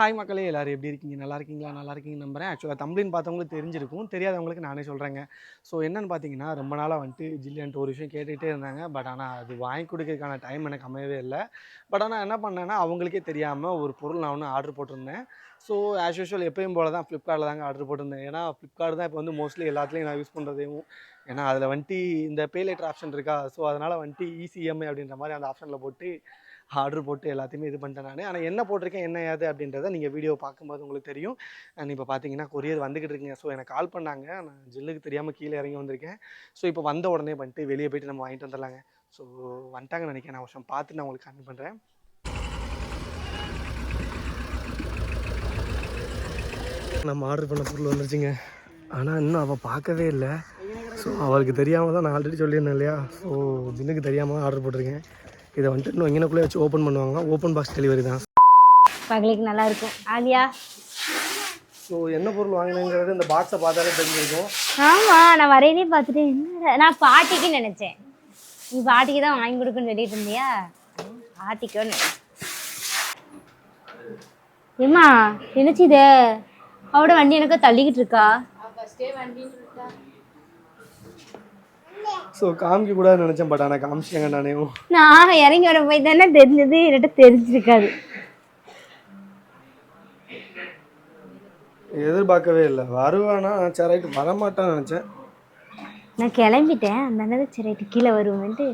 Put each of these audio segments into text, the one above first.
Hi மக்களே எல்லோரும் எப்படி இருக்கீங்க? நல்லா இருக்கீங்களா? நல்லா இருக்கீங்க நம்புறேன். ஆக்சுவலாக தமிழ் பார்த்தவங்களுக்கு தெரிஞ்சிருக்கும். தெரியாதவங்களுக்கு நானே சொல்கிறேங்க ஸோ என்னென்னு பார்த்தீங்கன்னா ரொம்ப நாளாக வந்துட்டு ஜில்லியன்ட்டு ஒரு விஷயம் கேட்டுகிட்டே இருந்தாங்க. பட் ஆனால் அது வாங்கி கொடுக்கறதுக்கான டைம் எனக்கு அமையவே இல்லை. பட் ஆனால் என்ன பண்ணேன்னா அவங்களுக்கே தெரியாமல் ஒரு பொருள் நான் ஒன்று ஆர்டர் போட்டிருந்தேன். ஸோ ஆஸ் யூஷுவல் எப்பயும் போல தான் ஃப்ளிப்கார்ட்டில் தாங்க ஆர்டர் போட்டிருந்தேன். ஏன்னா ஃப்ளிப்கார்ட் தான் இப்போ வந்து மோஸ்ட்லி எல்லாத்துலேயும் நான் யூஸ் பண்ணுறதையும் ஏன்னா அதில் வந்துட்டு இந்த பே லேட்டர் ஆப்ஷன் இருக்கா? ஸோ அதனால் வந்துட்டு இசிஎம்ஐ அப்படின்ற மாதிரி அந்த ஆப்ஷனில் போட்டு ஆர்டர் போட்டு எல்லாத்தையுமே இது பண்ணிட்டேன் நான். ஆனால் என்ன போட்டிருக்கேன் என்ன ஏது அப்படின்றத நீங்கள் வீடியோ பார்க்கும்போது உங்களுக்கு தெரியும். அண்ட் இப்போ பார்த்தீங்கன்னா கொரியர் வந்துக்கிட்டு இருக்குங்க. ஸோ எனக்கு கால் பண்ணாங்க. நான் ஜில்லுக்கு தெரியாமல் கீழே இறங்கி வந்திருக்கேன். ஸோ இப்போ வந்த உடனே வந்துட்டு வெளியே போயிட்டு நம்ம வாங்கிட்டு வந்துடலாங்க. ஸோ வந்துட்டாங்கன்னு நினைக்கிறேன். நான் வருஷம் பார்த்து நான் உங்களுக்கு கம்மி பண்ணுறேன் நம்ம ஆர்டர் பண்ண பொருள் வந்துருச்சுங்க. ஆனால் இன்னும் அவள் பார்க்கவே இல்லை. ஸோ அவளுக்கு தெரியாமல் தான் நான் ஆல்ரெடி சொல்லியிருந்தேன் இல்லையா? ஸோ ஜின்னுக்கு தெரியாமல் ஆர்டர் போட்டிருக்கேன். இதை வந்துட்டு இன்னும் இங்கனக்குள்ளே வச்சு ஓப்பன் பண்ணுவாங்க ஓப்பன் பாக்ஸ் டெலிவரி தான். பகலுக்கு நல்லா இருக்கும் ஆலியா. ஸோ என்ன பொருள் வாங்கினேங்கிறது இந்த பாக்ஸை பார்த்தாலே தெரிஞ்சிருக்கும். ஆமா நான் வரையிலே பார்த்துட்டு என்னடா? நான் பாட்டிக்கு நினைச்சேன். நீ பாட்டிக்கு தான் வாங்கி கொடுக்குன்னு சொல்லிட்டு இருந்தியா? பாட்டிக்கோன்னு ஏம்மா என்னச்சு இது? அவட வண்டி எனக்கு தள்ளிக்கிட்டு இருக்கா? ஸோ காமிக்க கூடாதுன்னு நினச்சேன் பட் ஆனால் காமிச்சிட்டாங்க நானேவும் நான் இறங்கி வர போய் தானே தெரிஞ்சது என்கிட்ட தெரிஞ்சிருக்காது. எதிர்பார்க்கவே இல்லை. வருவானா? சரி ரைட்டு வரமாட்டான்னு நினச்சேன். நான் கிளம்பிட்டேன். அந்த அண்ணன் சரி ரைட்டு கீழே வருவோம்ட்டு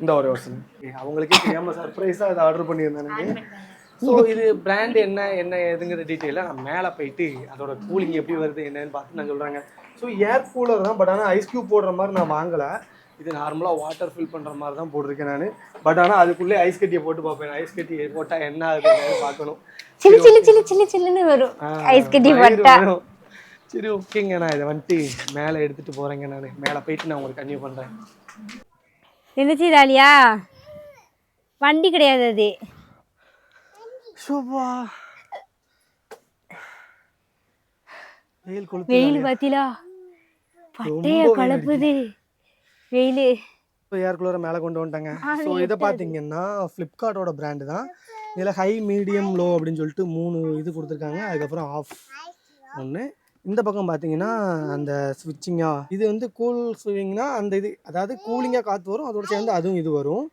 இந்த ஒரே வருஷம் அவங்களுக்கே தெரியாமல் சர்ப்ரைஸாக இதை ஆர்டர் பண்ணியிருந்தானுங்க ஸோ இது பிராண்ட் என்ன என்ன எதுங்கிற டீட்டெயிலாக நான் மேலே போயிட்டு அதோட கூலிங் எப்படி வருது என்னன்னு பார்த்து நான் சொல்கிறாங்க ஸோ ஏர் கூலர் தான் பட் ஆனால் ஐஸ் கியூப் போடுற மாதிரி நான் வாங்கலை. இது நார்மலாக வாட்டர் ஃபில் பண்ணுற மாதிரி தான் போட்டிருக்கேன் நான். பட் ஆனால் அதுக்குள்ளே ஐஸ் கட்டியை போட்டு பார்ப்பேன். ஐஸ் கட்டி போட்டால் என்ன ஆகுதுன்னு பார்க்கணும். சில்லு சில்லு சில்லு சில்லு சில்லுன்னு வரும். ஐஸ் கட்டி போட்டா. சரி ஓகேங்க நான் இதை வந்துட்டு மேலே எடுத்துகிட்டு போகிறேங்க நான். மேலே போயிட்டு நான் உங்களுக்கு கன்டினியூ பண்ணுறேன் என்னச்சு தாலியா? வண்டி கிடையாது அது. சோபா. வெயில் பாத்தீங்களா? பட்டைய கலப்புது. வெயில். இப்போ ஏர் கூலரை மேலே கொண்டு வந்துட்டாங்க. ஸோ இதை பார்த்தீங்கன்னா ஃப்ளிப்கார்ட்டோட பிராண்டு தான். இதில் ஹை மீடியம் லோ அப்படின்னு சொல்லிட்டு மூணு இது கொடுத்துருக்காங்க. அதுக்கப்புறம் ஆஃப் ஒன்று இந்த பக்கம் பார்த்தீங்கன்னா அந்த ஸ்விட்சிங்கா இது வந்து கூல் ஸ்விங்னா அந்த இது அதாவது கூலிங்காக காற்று வரும். அதோட சேர்ந்து அதுவும் இது வரும்.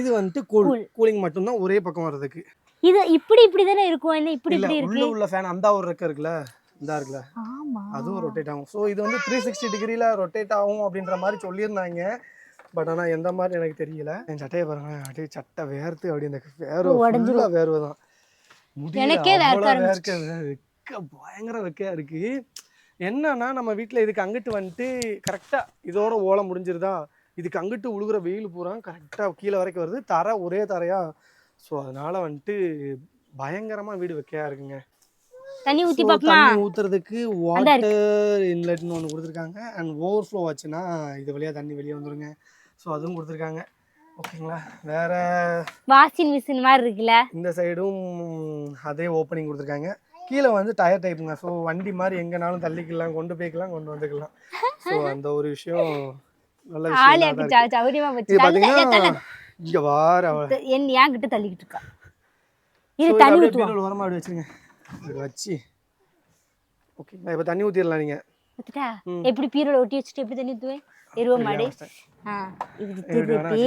இது வந்துட்டு கூல் கூலிங் மட்டும்தான் ஒரே பக்கம் வர்றதுக்கு. இது இப்படி இப்படி தானே இருக்கும்? இப்படி இல்ல இப்படி இருக்கு? உள்ள உள்ள ஃபேன் அந்த ஒரு ரெக்க இருக்குல்ல. இந்த இருக்குல்ல? ஆமா. அதுவும் ரொட்டேட் ஆகும். ஸோ இது வந்து த்ரீ சிக்ஸ்டி டிகிரியில் ரொட்டேட் ஆகும் அப்படின்ற மாதிரி சொல்லியிருந்தாங்க. பட் ஆனால் எந்த மாதிரி எனக்கு தெரியல. என் சட்டையை பாருங்க. அப்படியே சட்டை வேர்த்து அப்படி இந்த வேர்வை வேர்வை தான் வெக்க பயங்கர வெக்கையா இருக்கு. என்னன்னா நம்ம வீட்டில் இதுக்கு அங்கிட்டு வந்துட்டு கரெக்டாக இதோட ஓலை முடிஞ்சிருதா? இதுக்கு அங்கிட்டு உழுகுற வெயில் பூரா கரெக்டாக கீழே வரைக்கும் வருது. தரை ஒரே தரையா. ஸோ அதனால வந்துட்டு பயங்கரமாக வீடு வெக்கையா இருக்குங்க. தண்ணி ஊத்தி பாப்போமா? தண்ணி ஊத்துறதுக்கு வாட்டர் இன்லெட்னு ஒன்று கொடுத்துருக்காங்க. அண்ட் ஓவர்ஃப்ளோ ஆச்சுன்னா இது வழியாக தண்ணி வெளியே வந்துருங்க. ஸோ அதுவும் கொடுத்துருக்காங்க. ஓகேங்களா வேற வாஷிங் மிஷின் மாதிரி இருக்குல்ல? இந்த சைடும் அதே ஓப்பனிங் கொடுத்துருக்காங்க. கீழே வந்து டயர் டைப்புங்க ஸோ வண்டி மாதிரி எங்கேனாலும் தள்ளிக்கலாம் கொண்டு போய்க்கலாம் கொண்டு வந்துக்கலாம். ஸோ அந்த ஒரு விஷயம் நல்ல விஷயம் இது பார்த்தீங்கன்னா இங்கே வார என் ஏன் கிட்ட தள்ளிக்கிட்டு இருக்கா. இது தண்ணி அப்படியே ஊத்துவோம். பீரோல ஓரமா அப்படி வச்சுருங்க. இப்படி வச்சு. ஓகேங்களா இப்போ தண்ணி ஊற்றிடலாம் நீங்கள் ஊத்துட்டா? எப்படி பீரோல ஒட்டி வச்சுட்டு எப்படி தண்ணி ஊத்துவேன்? எருவ மாடு. ஆ இது திருப்பி.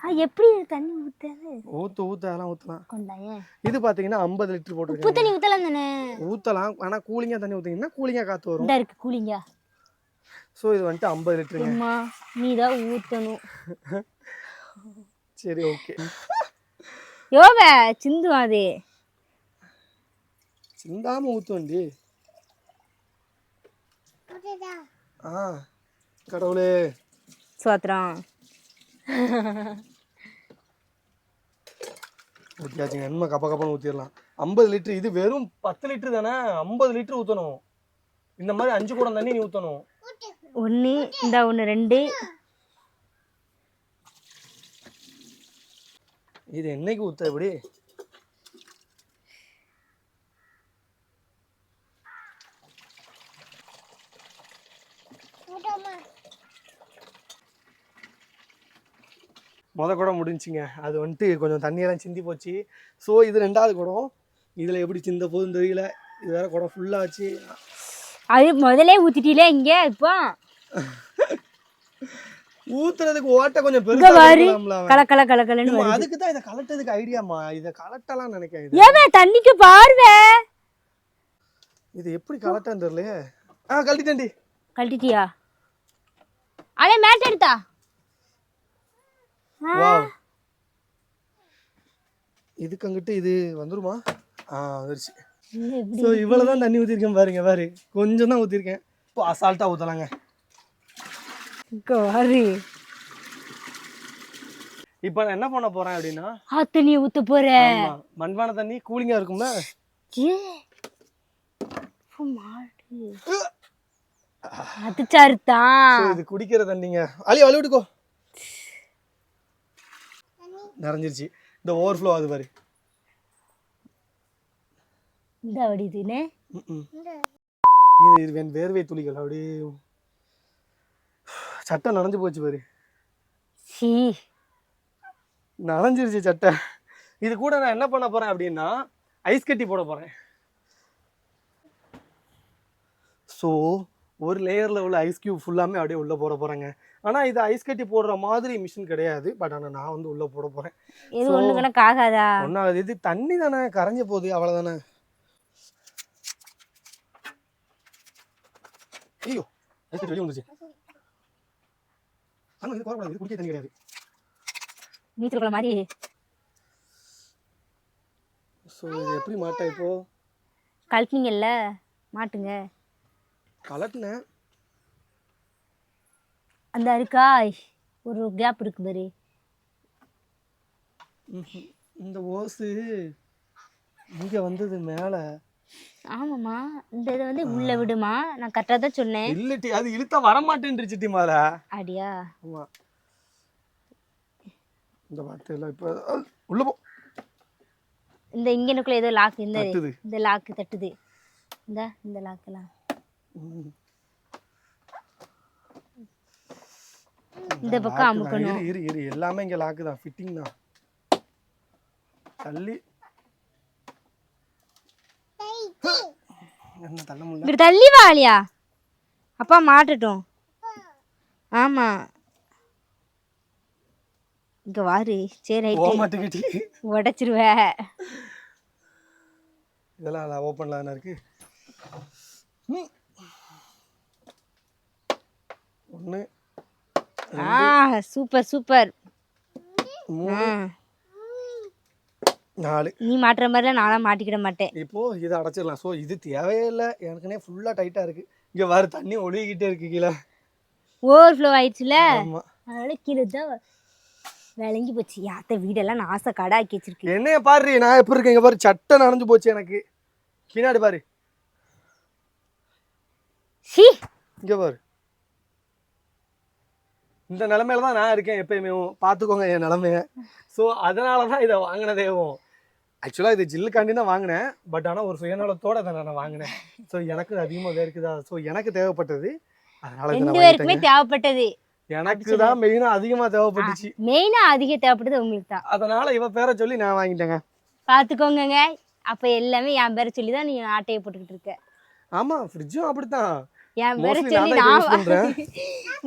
ஆ எப்படி இது தண்ணி ஊத்தாது? ஊற்று ஊற்று அதெல்லாம் ஊற்றலாம் கொண்டாயேன் இது பார்த்தீங்கன்னா ஐம்பது லிட்டர் உப்பு போட்டிருக்காங்க தண்ணி ஊத்தலாம் தானே? ஊற்றலாம் ஆனால் கூலிங்காக தண்ணி ஊற்றிங்கன்னா கூலிங்காக காற்று வரும்? இந்த இருக்கு கூலிங்க. ஸோ இது வந்துட்டு ஐம்பது லிட்டருங்க. அம்மா நீ தான் ஊத்தணும். சரி ஓகே யோவ சிந்தும் அது சிந்தாம ஊற்று வண்டி ஆ கடவுளே. சோத்திரம் ஊற்றியாச்சுங்க என்ன கப்ப கப்பன்னு ஊற்றிடலாம் ஐம்பது லிட்டர். இது வெறும் பத்து லிட்டர் தானே? ஐம்பது லிட்டர் ஊற்றணும் இந்த மாதிரி அஞ்சு குடம் தண்ணி நீ ஊற்றணும் ஒன்று இந்த ஒன்று ரெண்டு. இது என்னைக்கு ஊற்ற எப்படி மொத குடம் முடிஞ்சுங்க அது வந்துட்டு கொஞ்சம் தண்ணியெல்லாம் சிந்தி போச்சு. ஸோ இது ரெண்டாவது குடம். இதில் எப்படி சிந்த போகுதுன்னு தெரியல. இது வேற குடம் ஃபுல்லாக வச்சு அது முதல்ல ஊத்திட்டீங்களே இங்க இப்போ. ஊத்துறதுக்கு ஓட்டை கொஞ்சம் பெருசா. கல கல கல கலன்னு அதுக்கு தான் இதை கலட்டதுக்கு ஐடியாமா இதை கலட்டலாம் நினைக்கிறேன். ஏவே தண்ணிக்கு பார்வை? இது எப்படி கலட்டான்னு தெரியலையே. ஆ கழட்டிட்டேன்டி. கழட்டிட்டியா? அலே மேட் எடுத்தா? வாவ் இதுக்கு அங்கிட்டு இது வந்துருமா? ஆ வந்துருச்சு. ஸோ இவ்வளோ தான் தண்ணி ஊற்றிருக்கேன் பாருங்க பாரு. கொஞ்சம் தான் ஊற்றிருக்கேன் இப்போ அசால்ட்டாக ஊற்றலாங்க பாரு இப்போ நான் என்ன பண்ண போகிறேன் அப்படின்னா? ஆ தண்ணி ஊத்த போற. ஆமா, மண்பானை தண்ணி கூலிங்காக இருக்கும்ல? ஏ. மாடு அது சருத்தான் இது குடிக்கிற தண்ணிங்க அழி அழி விட்டுக்கோ. நிறைஞ்சிருச்சு. இந்த ஓவர்ஃப்ளோ ஆகுது பாரு. இந்த வடிதுன்னு ம்ம். இது இது வென் வேர்வை துளிகள். அப்படியே சட்டை நனைஞ்சு போச்சு பாரு. சீ. நனைஞ்சிருச்சு சட்டை. இது கூட நான் என்ன பண்ண போறேன் அப்படின்னா ஐஸ் கட்டி போட போறேன். ஸோ ஒரு லேயரில் உள்ள ஐஸ் கியூப் ஃபுல்லாமே அப்படியே உள்ளே போட போகிறேங்க ஆனால் இது ஐஸ் கட்டி போடுற மாதிரி மிஷின் கிடையாது. பட் ஆனால் நான் வந்து உள்ளே போட போகிறேன் So- ஒண்ணு கணக்கு ஆகாதா? ஒன்றாவது இது தண்ணி தானே கரைஞ்ச போகுது அவ்வளோதானே ஐயோ ஐஸ் கட்டி வெளியே வந்துச்சு ஆனால் இது போடக்கூடாது இது குடிக்க தண்ணி கிடையாது. நீச்சல் மாதிரி. ஸோ இது எப்படி மாட்டா இப்போ? கழட்டினீங்கல்ல மாட்டுங்க. கலட்டினேன் அந்த இருக்கா ஒரு கேப் இருக்கு பாரு. இந்த ஓசு இங்கே வந்தது மேலே. ஆமாம்மா. இந்த இதை வந்து உள்ள விடுமா? நான் கரெக்டாக தான் சொன்னேன். இல்லட்டி அது இழுத்தா வரமாட்டேன்ருச்சு டீமால அப்படியா ஆமா. இந்த வார்த்தை எல்லாம் இப்போ உள்ள போ. இந்த இங்கனுக்குள்ள ஏதோ லாக் இந்த தட்டுது. இந்த லாக்கு தட்டுது. இந்த இந்த லாக்கெல்லாம். இந்த பக்கம். அமுக்கணும். இரு இரு இரு. எல்லாமே இங்க லாக்கு தான் ஃபிட்டிங் தான். தள்ளி. என்ன தள்ள முடியல? இப்படி தள்ளி வாலியா அப்பா மாட்டட்டும். ஆமா. இங்க வாரு. சரி ஓ ரைட்டு மாட்டுக்கிட்டி உடைச்சிருவ. இதெல்லாம் ஓப்பன்ல தானே இருக்கு. ஒண்ணு ஆ சூப்பர் சூப்பர். மூணு நாலு. நீ மாட்டுற மாதிரிலாம் நான்லாம் மாட்டிக்கிட மாட்டேன். இப்போ இதை அடைச்சிடலாம். ஸோ இது தேவையே இல்லை எனக்குனே ஃபுல்லாக டைட்டாக இருக்கு. இங்கே வேறு தண்ணி ஒழுகிக்கிட்டே இருக்கு கீழே. ஓவர் ஃப்ளோ ஆயிடுச்சுல அதனால கீழே தான் விளங்கி போச்சு. யாத்த வீடெல்லாம் நாச கடாக்கி வச்சிருக்கு என்னைய பாரு நான் எப்படி இருக்கேன் இங்க பாரு சட்டை நனைஞ்சு போச்சு எனக்கு. பின்னாடி பாரு. ஷீ இங்க பாரு. இந்த நிலமையில தான் நான் இருக்கேன் எப்பயுமே. பார்த்துக்கோங்க என் நிலமைய. ஸோ அதனால தான் இதை வாங்கினதேவும் ஆக்சுவலாக இது ஜில்லுக்காண்டி தான் வாங்கினேன். பட் ஆனால் ஒரு சுயநலத்தோட அதை நான் வாங்கினேன். ஸோ எனக்கு அதிகமாக இருக்குதா ஸோ எனக்கு தேவைப்பட்டது. அதனால ரெண்டு பேருக்குமே. தேவைப்பட்டது. எனக்கு தான் மெயினாக அதிகமாக தேவைப்பட்டுச்சு. மெயினா அதிக தேவைப்பட்டது உங்களுக்கு தான். அதனால இவ பேரை சொல்லி நான் வாங்கிட்டேங்க. பாத்துக்கோங்கங்க அப்ப எல்லாமே என் பேரை சொல்லி தான் நீ ஆட்டையை போட்டுக்கிட்டு இருக்க. ஆமா ஃப்ரிட்ஜும் அப்படித்தான். என் பேரை சொல்லி நான்.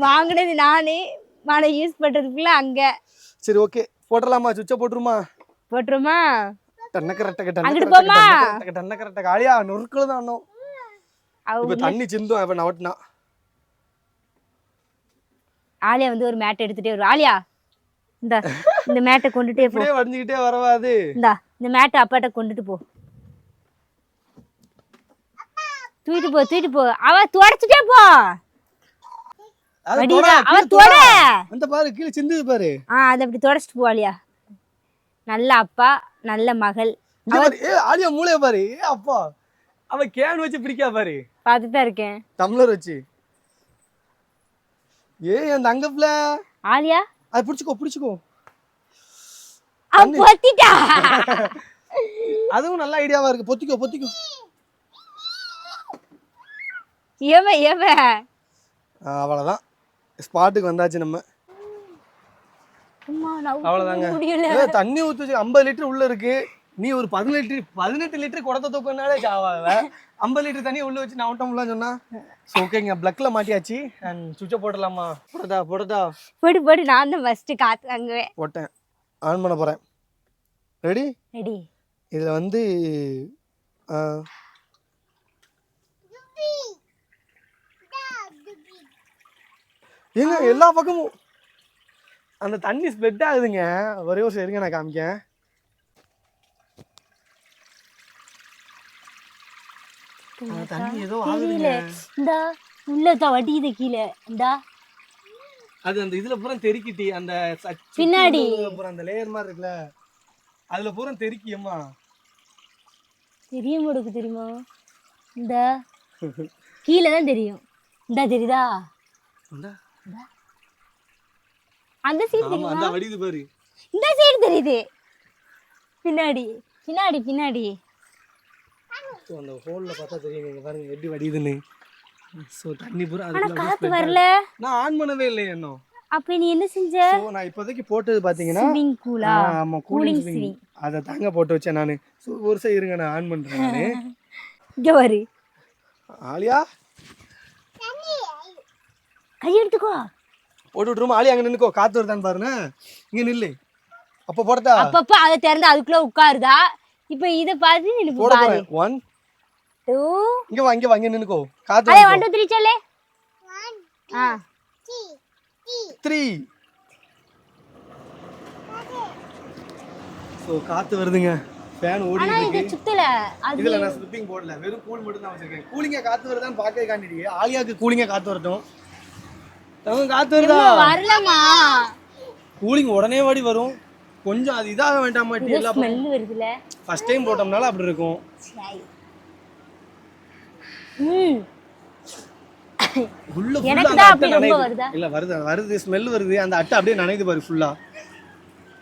வாங்கினது நானு. மழை யூஸ் பண்றதுக்குள்ள அங்க. சரி ஓகே போட்டுடலாமா? சுவிட்சை போட்டுருமா? போட்டுருமா? ஆளியா நொறுக்கல தான் இப்போ தண்ணி சிந்தும் அவன் ஆலியா வந்து ஒரு மேட் எடுத்துட்டே வரும் ஆலியா இந்த இந்த மேட்டை கொண்டுட்டே போ. வடிஞ்சுக்கிட்டே வரவாது இந்தா இந்த மேட்டை அப்பாட்ட கொண்டுட்டு போ. தூக்கிட்டு போ தூக்கிட்டு போ. அவ தொடச்சிட்டே போ. அவ தொட. அந்த பாரு கீழே சிந்துது பாரு. ஆ அதை அப்படி தொடச்சிட்டு போ ஆலியா நல்ல அப்பா நல்ல மகள். ஆலியா மூளைய பாரு. அப்பா. அவ கேன் வச்சு பிடிக்கா பாரு. பார்த்துட்டு தான் இருக்கேன். டம்ளர் வச்சு. ஏ அந்த அங்கப்ல ஆலியா? அது பிடிச்சிக்கோ பிடிச்சிக்கோ. அவ பொத்திட்டா? அதுவும் நல்ல ஐடியாவா இருக்கு. பொத்திக்கோ பொத்திக்கோ. எவ எவ ஆ, அவ்வளவுதான். ஸ்பாட்டுக்கு வந்தாச்சு நம்ம. ஏ, தண்ணி ஊற்றி வச்சு ஐம்பது லிட்டர் உள்ள இருக்கு. நீ ஒரு பதினெட்டு பதினெட்டு லிட்டர் குடத்தை தூக்கினாலே சாவாத. ஐம்பது லிட்டர் தண்ணி உள்ள வச்சு நான் விட்டோம்லாம் சொன்னா. ஓகேங்க பிளக்ல மாட்டியாச்சு. அண்ட் சுவிட்சை போடலாமா போடட்டா போடட்டா போடு போடு நான் தான் ஃபர்ஸ்ட் காத்து வாங்குவேன். போட்டேன். ஆன் பண்ண போறேன். ரெடி ரெடி இதில் வந்து ஆ, ஏங்க எல்லா பக்கமும் அந்த தண்ணி ஸ்ப்ரெட் ஆகுதுங்க. ஒரே ஒரு சரிங்க நான் காமிக்கேன். தண்ணி ஏதோ ஆகுதுங்க. இந்த உள்ளத வடியுது கீழே. இந்தா. அது அந்த இதுல பூரா தெறிக்கிட்டி அந்த பின்னாடி. பூரா அந்த லேயர் மாதிரி இருக்குல்ல. அதுல பூரா தெறிக்கியம்மா. தெரிய முடுக்கு தெரியுமா? இந்த. கீழே தான் தெரியும். இந்த தெரியுதா? இந்தா. அந்த சைடு தெரியுமா? அந்த வடிது பாரு. இந்த சைடு தெரியுது. பின்னாடி பின்னாடி பின்னாடி. அந்த ஹோல்ல பார்த்தா தெரியும். இங்க பாருங்க எப்படி வடியுதுன்னு ஸோ தண்ணி பூரா அதுக்குள்ள காத்து வரல. நான் ஆன் பண்ணவே இல்லை இன்னும் அப்ப நீ என்ன செஞ்ச? நான் இப்போதைக்கு போட்டது பார்த்தீங்கன்னா ஸ்விமிங் ஆ, ஆமா கூலிங் ஸ்விங் அதை தாங்க போட்டு வச்சேன் நான். ஒரு சைடு இருங்க நான் ஆன் பண்ணுறேன் நான். இங்க வரு ஆலியா? கை எடுத்துக்கோ. போட்டு விட்டுருமா? ஆலியா அங்கே நின்னுக்கோ. காற்று வருதான்னு பாருங்க இங்கே நில்லு. அப்போ போடட்டா அப்பப்ப அதை திறந்து அதுக்குள்ள உட்காருதா? இப்ப இத பார்த்து நீ போட பாரு. போறேன். ஒன் டூ இங்க வா இங்க வா இங்க நின்னுக்கோ. காத்து அதே ஒன் டூ த்ரீ சொல்லு. ஆ. த்ரீ ஸோ காத்து வருதுங்க. ஃபேன் ஓடி ஆனா இது சுத்தல. அது இதுல நான் ஸ்லிப்பிங் போடல. வெறும் கூல் மட்டும் தான் வச்சிருக்கேன் கூலிங்கா காத்து வருதான்னு பார்க்க காண்டிடி ஆலியாக்கு கூலிங்கா காத்து வரட்டும். தங்க காத்து வருதா வரலமா கூலிங் உடனே வாடி வரும். கொஞ்சம் அது இதாக வேண்டாமா டி எல்லாம் ஸ்மெல் வருதுல. ஃபர்ஸ்ட் டைம் போட்டோம்னால அப்படி இருக்கும். ம். உள்ள எனக்கு அந்த அட்டை நனையுது. இல்ல வருது வருது ஸ்மெல் வருது. அந்த அட்டை அப்படியே நனையுது பாரு ஃபுல்லா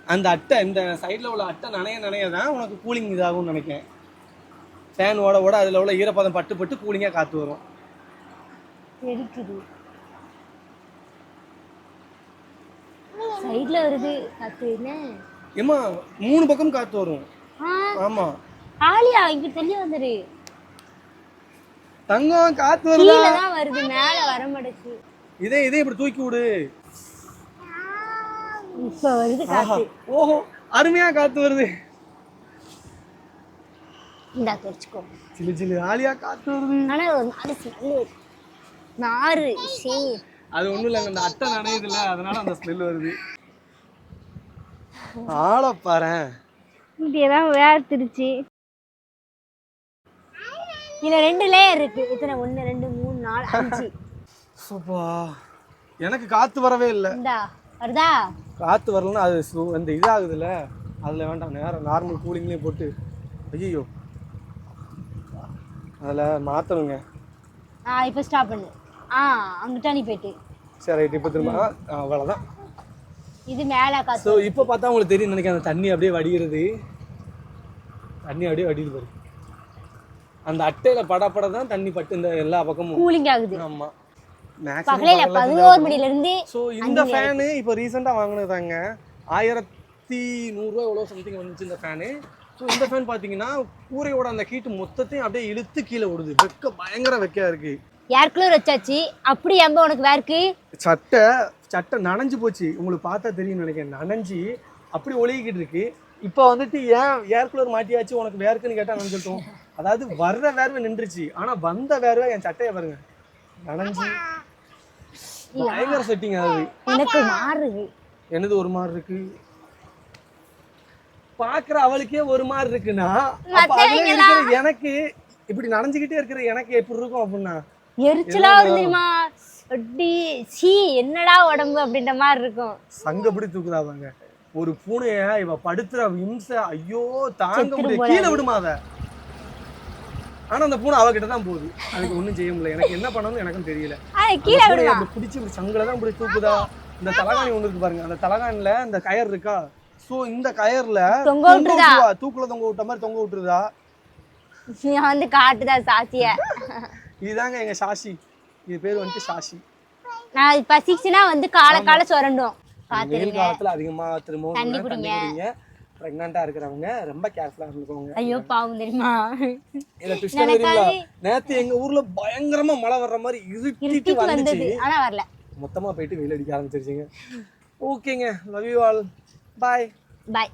அந்த அட்டை இந்த சைடுல உள்ள அட்டை நனைய நனைய தான் உனக்கு கூலிங் இதாகும்னு நினைக்கிறேன். ஃபேன் ஓட ஓட அதுல உள்ள ஈரப்பதம் பட்டு பட்டு கூலிங்கா காத்து வரும். சைடுல வருது. காத்து என்ன? ஏமா மூணு பக்கம் காத்து வரும். ஆமா. ஆலியா இங்க தெரிய வந்துரு. தங்கம் காத்து வருதா? கீழே தான் வருது மேல வர மாட்டேங்குது. இதே இதே இப்படி தூக்கி விடு. இப்ப வருது காத்து. ஓஹோ அருமையா காத்து வருது. இந்தா தெரிச்சுக்கோ. சிலு சிலு ஆலியா காத்து வருது. ஆனா ஒரு நாலு நாறு சே அது ஒண்ணும் இல்லைங்க அந்த அட்டை நனையுதுல்ல அதனால அந்த ஸ்மெல் வருது. ஆளை பாரேன் இப்படியேதான் வேர்த்துருச்சு. இதுல ரெண்டு லேயர் இருக்கு. இத்தனை ஒண்ணு ரெண்டு மூணு நாலு அஞ்சு. சூப்பா. எனக்கு காத்து வரவே இல்லை. இந்தா வருதா? காத்து வரலன்னா அது சு- அந்த இதாகுதுல்ல. அதில் வேண்டாம் நேரம் நார்மல் கூலிங்லேயே போட்டு. ஐயோ அதில் மாற்றணுங்க ஆ இப்போ ஸ்டாப் பண்ணு. ஆ அங்கிட்ட நீ போயிட்டு சரி ரைட் இப்போ திரும்ப அவ்வளோதான் இது மேல காத்து ஸோ இப்போ பார்த்தா உங்களுக்கு தெரியும் நினைக்கிறேன் அந்த தண்ணி அப்படியே வடிகிறது. தண்ணி அப்படியே வடியுது பாரு. அந்த அட்டையில் படப்பட தான் தண்ணி பட்டு இந்த எல்லா பக்கமும். கூலிங் ஆகுது. ஆமாம் பகலையில பதினோரு மணில இருந்து ஸோ இந்த ஃபேனு இப்போ ரீசெண்டாக வாங்கினதாங்க ஆயிரத்தி நூறுரூவா எவ்வளோ சம்திங் வந்துச்சு இந்த ஃபேனு ஸோ இந்த ஃபேன் பார்த்தீங்கன்னா கூரையோட அந்த ஹீட்டு மொத்தத்தையும் அப்படியே இழுத்து கீழே விடுது வெக்க பயங்கர வெக்கையா இருக்கு. கூலர் வச்சாச்சு? அப்படி எம்ப உனக்கு வேர்க்கு? சட்டை சட்டை நனைஞ்சு போச்சு. உங்களுக்கு பார்த்தா தெரியும்னு நினைக்கிறேன். நனைஞ்சு அப்படி ஒழுகிக்கிட்டு இருக்கு. இப்போ வந்துட்டு ஏன் ஏர் கூலர் மாட்டியாச்சு உனக்கு வேர்க்குன்னு கேட்டால் நான் சொல்லிட்டோம். அதாவது வர்ற வேர்வை நின்றுச்சு. ஆனால் வந்த வேர்வை என் சட்டையை பாருங்க. நனைஞ்சு. பயங்கர செட்டிங் ஆகுது எனக்கு மாறுது. என்னது ஒரு மாதிரி இருக்கு? பாக்குற அவளுக்கே ஒரு மாதிரி இருக்குன்னா அப்ப அதுல இருக்கிற எனக்கு இப்படி நனைஞ்சுக்கிட்டே இருக்கிற எனக்கு எப்படி இருக்கும் அப்படின்னா எரிச்சலா வரும் தெரியுமா? அப்படி சீ என்னடா உடம்பு அப்படின்ற மாதிரி இருக்கும். சங்கப்படி தூக்குதாவாங்க. ஒரு பூனைய இவ படுத்துற இம்சை ஐயோ தாங்க முடியல. கீழே விடுமா அத ஆனா அந்த பூனை அவகிட்ட தான் போகுது. அதுக்கு ஒண்ணும் செய்ய முடியல. எனக்கு என்ன பண்ணணும்னு எனக்கும் தெரியல. கீழே அப்படி பிடிச்சி இப்படி சங்கில தான் இப்படி தூக்குதா? இந்த தலகாணி ஒண்ணு இருக்கு பாருங்க. அந்த தலகாணில இந்த கயர் இருக்கா? சோ இந்த கயர்ல தொங்க விட்டுருதா? விட்டுருவா. தூக்குல தொங்க விட்ட மாதிரி தொங்க விட்டுருதா? வந்து காட்டுதா சாட்சிய இதுதாங்க எங்க சாஷி. இது பேர் வந்துட்டு சாஷி. நான் பசிச்சுனா வந்து கால கால சுரண்டும். வெயில் காலத்துல அதிகமா திரும்பவும் தண்ணி குடிங்க. ப்ரெக்னெண்டா இருக்கிறவங்க ரொம்ப கேர்ஃபுல்லா இருந்துக்கோங்க. ஐயோ பாவம் தெரியுமா? இல்ல எனக்காக நேத்து எங்க ஊர்ல பயங்கரமா மழை வர்ற மாதிரி இருட்டிட்டு வந்துச்சு. ஆனா வரல. மொத்தமா போயிட்டு வெயில் அடிக்க ஆரம்பிச்சிருச்சுங்க. ஓகேங்க love you all bye bye